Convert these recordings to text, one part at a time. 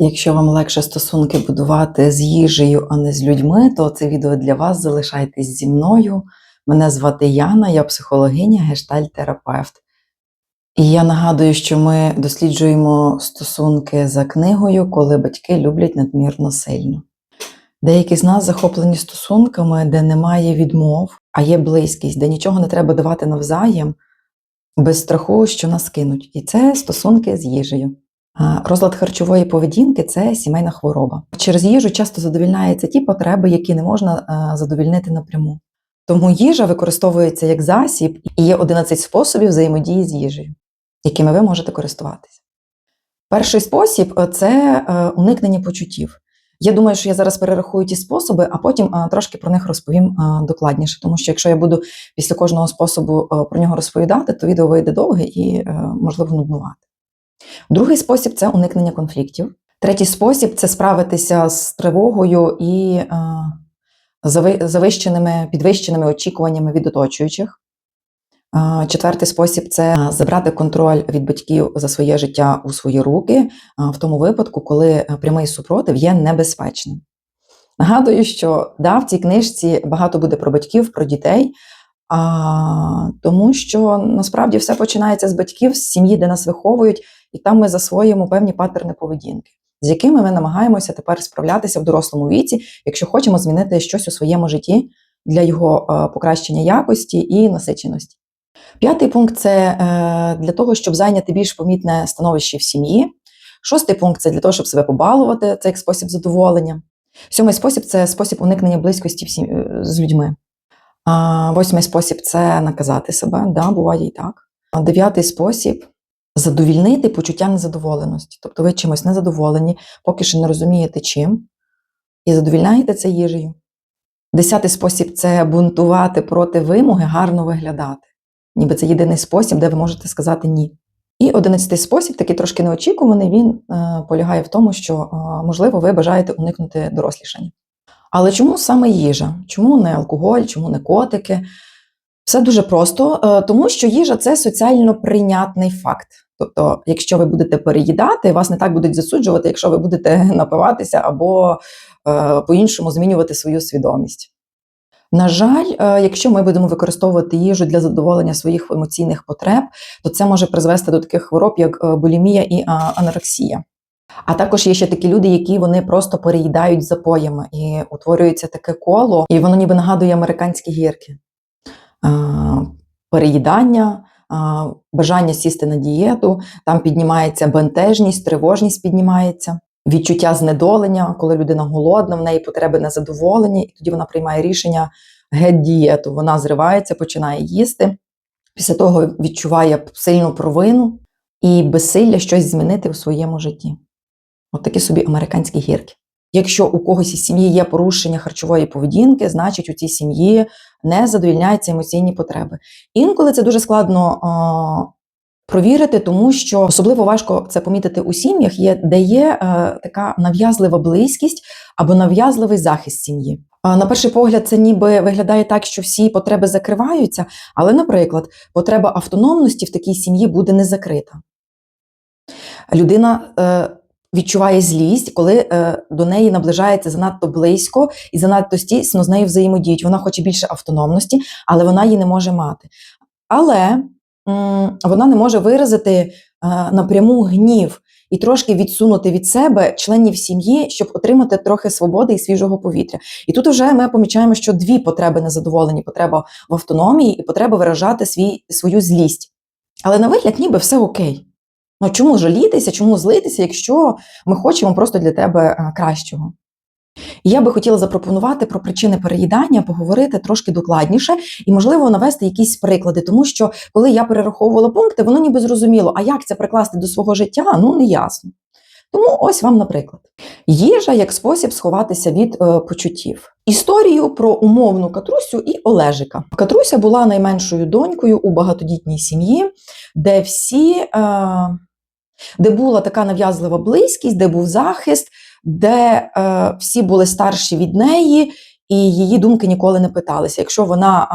Якщо вам легше стосунки будувати з їжею, а не з людьми, то це відео для вас. Залишайтесь зі мною. Мене звати Яна, я психологиня, гештальт-терапевт. І я нагадую, що ми досліджуємо стосунки за книгою, коли батьки люблять надмірно сильно. Деякі з нас захоплені стосунками, де немає відмов, а є близькість, де нічого не треба давати навзаєм, без страху, що нас кинуть. І це стосунки з їжею. Розлад харчової поведінки це сімейна хвороба. Через їжу часто задовільняються ті потреби, які не можна задовільнити напряму. Тому їжа використовується як засіб, і є 11 способів взаємодії з їжею, якими ви можете користуватися. Перший спосіб е, це е, уникнення почуттів. Я думаю, що я зараз перерахую ті способи, а потім трошки про них розповім докладніше. Тому що якщо я буду після кожного способу про нього розповідати, то відео вийде довге і, можливо, нуднувати. Другий спосіб це уникнення конфліктів. Третій спосіб це справитися з тривогою і а, завищеними, підвищеними очікуваннями від оточуючих. А, Четвертий спосіб це забрати контроль від батьків за своє життя у свої руки в тому випадку, коли прямий супротив є небезпечним. Нагадую, що да, в цій книжці багато буде про батьків, про дітей, а, тому що насправді все починається з батьків, з сім'ї, де нас виховують, і там ми засвоюємо певні паттерни поведінки, з якими ми намагаємося тепер справлятися в дорослому віці, якщо хочемо змінити щось у своєму житті для його покращення якості і насиченості. П'ятий пункт це е, для того, щоб зайняти більш помітне становище в сім'ї. Шостий пункт це для того, щоб себе побалувати, це як спосіб задоволення. Сьомий спосіб це спосіб уникнення близькості е, з людьми. Восьмий спосіб це наказати себе, да, буває і так. Дев'ятий спосіб задовільнити почуття незадоволеності. Тобто ви чимось незадоволені, поки що не розумієте чим, і задовільняєте це їжею. Десятий спосіб це бунтувати проти вимоги, гарно виглядати. Ніби це єдиний спосіб, де ви можете сказати ні. І одинадцятий спосіб, такий трошки неочікуваний, він е, полягає в тому, що, е, можливо, ви бажаєте уникнути дорослішання. Але чому саме їжа? Чому не алкоголь, чому не котики? Все дуже просто, е, тому що їжа це соціально прийнятний факт. Тобто, якщо ви будете переїдати, вас не так будуть засуджувати, якщо ви будете напиватися або е, по-іншому змінювати свою свідомість. На жаль, е, якщо ми будемо використовувати їжу для задоволення своїх емоційних потреб, то це може призвести до таких хвороб, як е, булімія і анорексія. А також є ще такі люди, які вони просто переїдають запоями і утворюється таке коло, і воно ніби нагадує американські гірки. А, Переїдання, бажання сісти на дієту, там піднімається бентежність, тривожність піднімається, відчуття знедолення, коли людина голодна, в неї потреби не задоволені, і тоді вона приймає рішення геть дієту. Вона зривається, починає їсти. Після того відчуває сильну провину і безсилля щось змінити в своєму житті. От такі собі американські гірки. Якщо у когось із сім'ї є порушення харчової поведінки, значить у цій сім'ї не задовільняються емоційні потреби. Інколи це дуже складно а, провірити, тому що особливо важко це помітити у сім'ях, є, де є е, така нав'язлива близькість або нав'язливий захист сім'ї. А, На перший погляд, це ніби виглядає так, що всі потреби закриваються, але, наприклад, потреба автономності в такій сім'ї буде не закрита. Людина е, відчуває злість, коли е, до неї наближається занадто близько і занадто стісно з нею взаємодіють. Вона хоче більше автономності, але вона її не може мати. Але м, вона не може виразити е, напряму гнів і трошки відсунути від себе членів сім'ї, щоб отримати трохи свободи і свіжого повітря. І тут вже ми помічаємо, що дві потреби незадоволені: потреба в автономії і потреба виражати свій, свою злість. Але на вигляд, ніби все окей. Ну чому жалітися, чому злитися, якщо ми хочемо просто для тебе е, кращого? Я би хотіла запропонувати про причини переїдання, поговорити трошки докладніше і, можливо, навести якісь приклади, тому що коли я перераховувала пункти, воно ніби зрозуміло, а як це прикласти до свого життя, ну не ясно. Тому ось вам, наприклад, їжа як спосіб сховатися від е, почуттів. Історію про умовну Катрусю і Олежика. Катруся була найменшою донькою у багатодітній сім'ї, де всі, е, де була така нав'язлива близькість, де був захист, де е, всі були старші від неї, і її думки ніколи не питалися. Якщо вона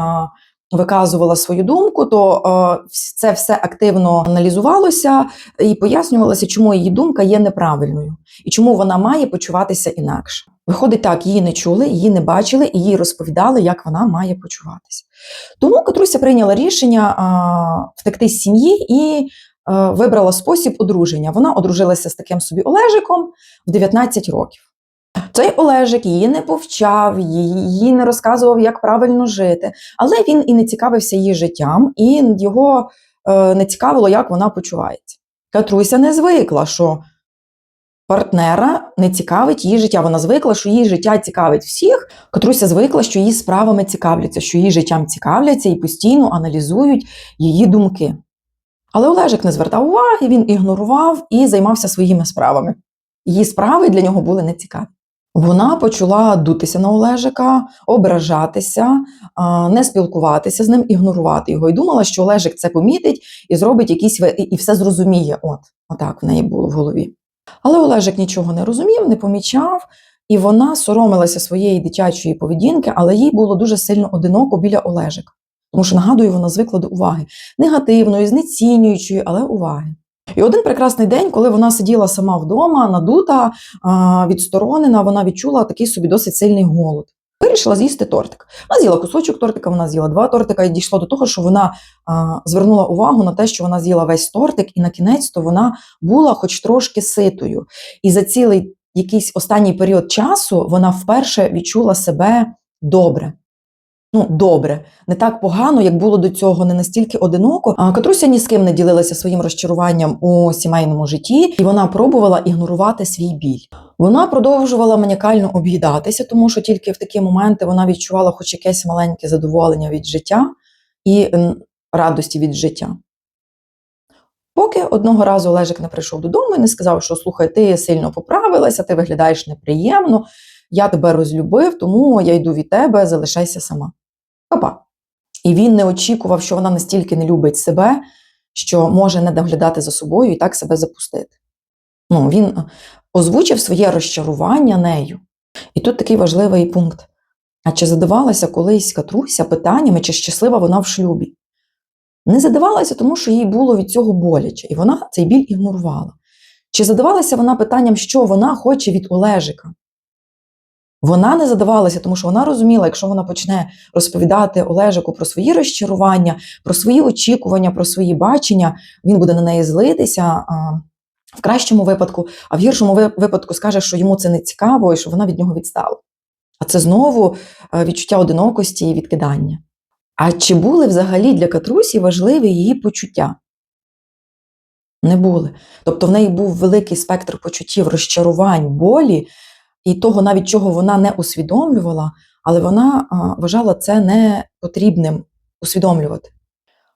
виказувала свою думку, то е, це все активно аналізувалося і пояснювалося, чому її думка є неправильною і чому вона має почуватися інакше. Виходить так, її не чули, її не бачили, і їй розповідали, як вона має почуватися. Тому Катруся прийняла рішення а, втекти з сім'ї і е, вибрала спосіб одруження. Вона одружилася з таким собі Олежиком в 19 років. Цей Олежик її не повчав, їй не розказував, як правильно жити, але він і не цікавився її життям, і його е, не цікавило, як вона почувається. Катруся не звикла, що партнера не цікавить її життя. Вона звикла, що її життя цікавить всіх. Катруся звикла, що її справами цікавляться, що її життям цікавляться і постійно аналізують її думки. Але Олежик не звертав уваги, він ігнорував і займався своїми справами. Її справи для нього були нецікаві. Вона почала дутися на Олежика, ображатися, не спілкуватися з ним, ігнорувати його. І думала, що Олежик це помітить і зробить якісь і все зрозуміє. От, отак в неї було в голові. Але Олежик нічого не розумів, не помічав, і вона соромилася своєї дитячої поведінки, але їй було дуже сильно одиноко біля Олежика. Тому що, нагадую, вона звикла до уваги негативної, знецінюючої, але уваги. І один прекрасний день, коли вона сиділа сама вдома, надута, відсторонена, вона відчула такий собі досить сильний голод. Вирішила з'їсти тортик. Вона з'їла кусочок тортика, вона з'їла два тортика, і дійшло до того, що вона а, звернула увагу на те, що вона з'їла весь тортик, і на кінець то вона була хоч трошки ситою. І за цілий якийсь останній період часу вона вперше відчула себе добре. Ну, добре, не так погано, як було до цього, не настільки одиноко. А Катруся ні з ким не ділилася своїм розчаруванням у сімейному житті, і вона пробувала ігнорувати свій біль. Вона продовжувала маніакально об'їдатися, тому що тільки в такі моменти вона відчувала хоч якесь маленьке задоволення від життя і радості від життя. Поки одного разу Олежик не прийшов додому і не сказав, що слухай, ти сильно поправилася, ти виглядаєш неприємно, я тебе розлюбив, тому я йду від тебе, залишайся сама. Папа. І він не очікував, що вона настільки не любить себе, що може не доглядати за собою і так себе запустити. Ну, він е, озвучив своє розчарування нею. І тут такий важливий пункт. А чи задавалася колись Катруся питаннями, чи щаслива вона в шлюбі? Не задавалася, тому що їй було від цього боляче, і вона цей біль ігнорувала. Чи задавалася вона питанням, що вона хоче від Олежика? Вона не задавалася, тому що вона розуміла, якщо вона почне розповідати Олежику про свої розчарування, про свої очікування, про свої бачення, він буде на неї злитися в кращому випадку, а в гіршому випадку скаже, що йому це не цікаво і що вона від нього відстала. А це знову е, відчуття одинокості і відкидання. А чи були взагалі для Катрусі важливі її почуття? Не були. Тобто в неї був великий спектр почуттів, розчарувань, болі і того, навіть чого вона не усвідомлювала, але вона вважала це не потрібним усвідомлювати.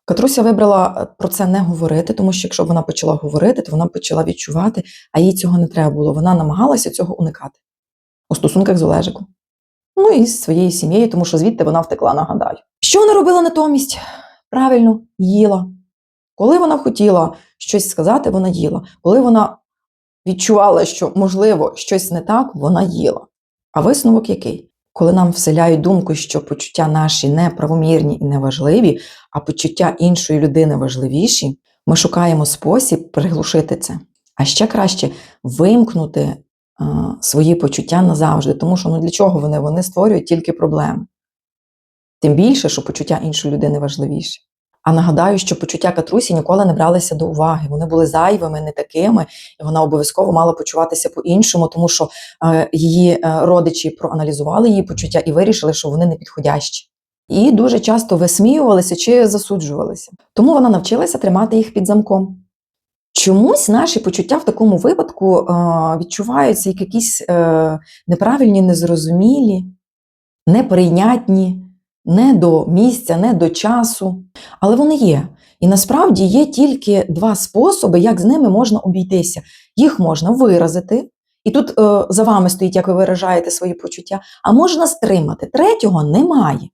Катруся вибрала е, про це не говорити, тому що якщо вона почала говорити, то вона почала відчувати, а їй цього не треба було. Вона намагалася цього уникати у стосунках з Олежиком. Ну і з своєю сім'єю, тому що звідти вона втекла, нагадаю. Що вона робила натомість? Правильно, їла. Коли вона хотіла щось сказати, вона їла. Коли вона відчувала, що можливо щось не так, вона їла. А висновок який? Коли нам вселяють думку, що почуття наші неправомірні і неважливі, а почуття іншої людини важливіші, ми шукаємо спосіб приглушити це. А ще краще вимкнути а, свої почуття назавжди, тому що ну для чого вони? Вони створюють тільки проблеми. Тим більше, що почуття іншої людини важливіші. А нагадаю, що почуття Катрусі ніколи не бралися до уваги. Вони були зайвими, не такими, і вона обов'язково мала почуватися по-іншому, тому що е, її е, родичі проаналізували її почуття і вирішили, що вони не підходящі. І дуже часто висміювалися чи засуджувалися. Тому вона навчилася тримати їх під замком. Чомусь наші почуття в такому випадку е, відчуваються як якісь неправильні, незрозумілі, неприйнятні, не до місця, не до часу. Але вони є. І насправді є тільки два способи, як з ними можна обійтися. Їх можна виразити, і тут е, за вами стоїть, як ви виражаєте свої почуття, а можна стримати. Третього немає.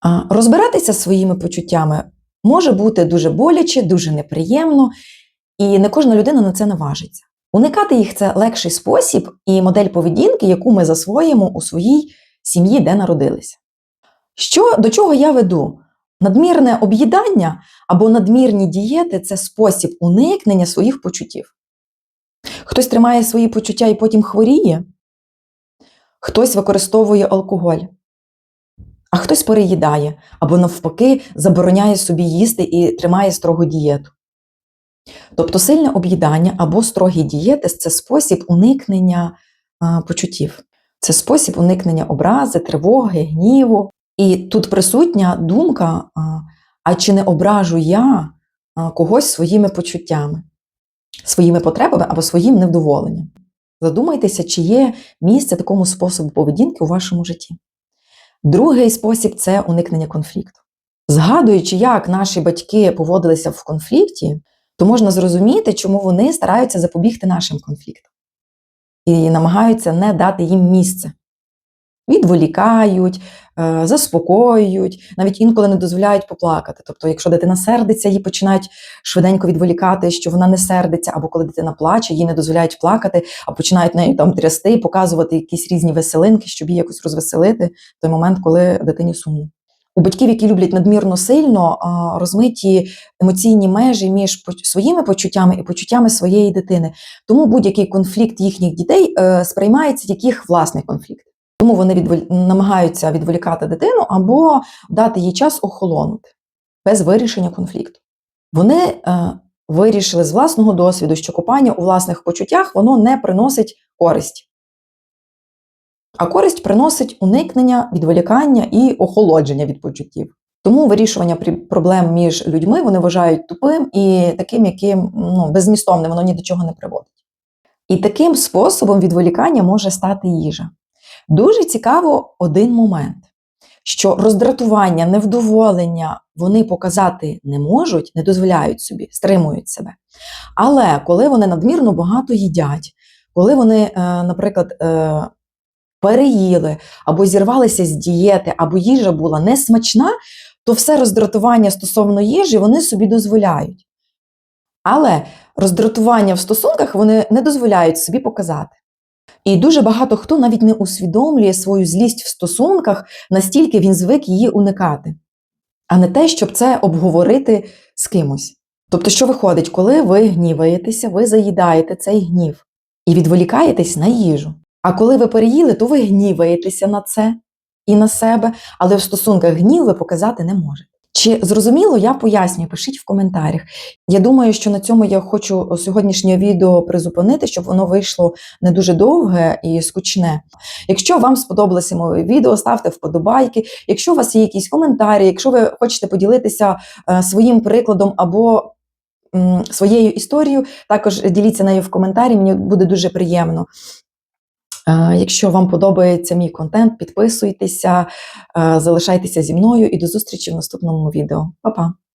А, розбиратися своїми почуттями може бути дуже боляче, дуже неприємно, і не кожна людина на це наважиться. Уникати їх це легший спосіб і модель поведінки, яку ми засвоїмо у своїй сім'ї, де народилися. Що, до чого я веду? Надмірне об'їдання або надмірні дієти це спосіб уникнення своїх почуттів. Хтось тримає свої почуття і потім хворіє, хтось використовує алкоголь, а хтось переїдає або навпаки забороняє собі їсти і тримає строгу дієту. Тобто сильне об'їдання або строгі дієти це спосіб уникнення а, почуттів, це спосіб уникнення образи, тривоги, гніву. І тут присутня думка: а, чи не ображу я когось своїми почуттями, своїми потребами або своїм невдоволенням? Задумайтеся, чи є місце такому способу поведінки у вашому житті. Другий спосіб це уникнення конфлікту. Згадуючи, як наші батьки поводилися в конфлікті, то можна зрозуміти, чому вони стараються запобігти нашим конфліктам і намагаються не дати їм місце. Відволікають, е, заспокоюють, навіть інколи не дозволяють поплакати. Тобто, якщо дитина сердиться, її починають швиденько відволікати, що вона не сердиться, або коли дитина плаче, їй не дозволяють плакати, а починають нею там трясти, показувати якісь різні веселинки, щоб її якось розвеселити в той момент, коли дитині сумно. У батьків, які люблять надмірно сильно, розмиті емоційні межі між своїми почуттями і почуттями своєї дитини. Тому будь-який конфлікт їхніх дітей е, сприймається як їх власний конфлікт. Тому вони відволі- намагаються відволікати дитину або дати їй час охолонути без вирішення конфлікту. Вони е, вирішили з власного досвіду, що копання у власних почуттях воно не приносить користь. А користь приносить уникнення, відволікання і охолодження від почуттів. Тому вирішування проблем між людьми вони вважають тупим і таким, яким ну, беззмістовним, воно ні до чого не приводить. І таким способом відволікання може стати їжа. Дуже цікаво один момент, що роздратування, невдоволення вони показати не можуть, не дозволяють собі, стримують себе. Але коли вони надмірно багато їдять, коли вони, е, наприклад, е, переїли або зірвалися з дієти, або їжа була несмачна, то все роздратування стосовно їжі вони собі дозволяють. Але роздратування в стосунках вони не дозволяють собі показати. І дуже багато хто навіть не усвідомлює свою злість в стосунках, настільки він звик її уникати, а не те, щоб це обговорити з кимось. Тобто, що виходить, коли ви гніваєтеся, ви заїдаєте цей гнів і відволікаєтесь на їжу. А коли ви переїли, то ви гніваєтеся на це і на себе, але в стосунках гнів ви показати не можете. Чи зрозуміло, я пояснюю, пишіть в коментарях. Я думаю, що на цьому я хочу сьогоднішнє відео призупинити, щоб воно вийшло не дуже довге і скучне. Якщо вам сподобалося моє відео, ставте вподобайки. Якщо у вас є якісь коментарі, якщо ви хочете поділитися е, своїм прикладом або своєю історією, також діліться нею в коментарі, мені буде дуже приємно. Е, Якщо вам подобається мій контент, підписуйтеся, е, залишайтеся зі мною і до зустрічі в наступному відео. Па-па!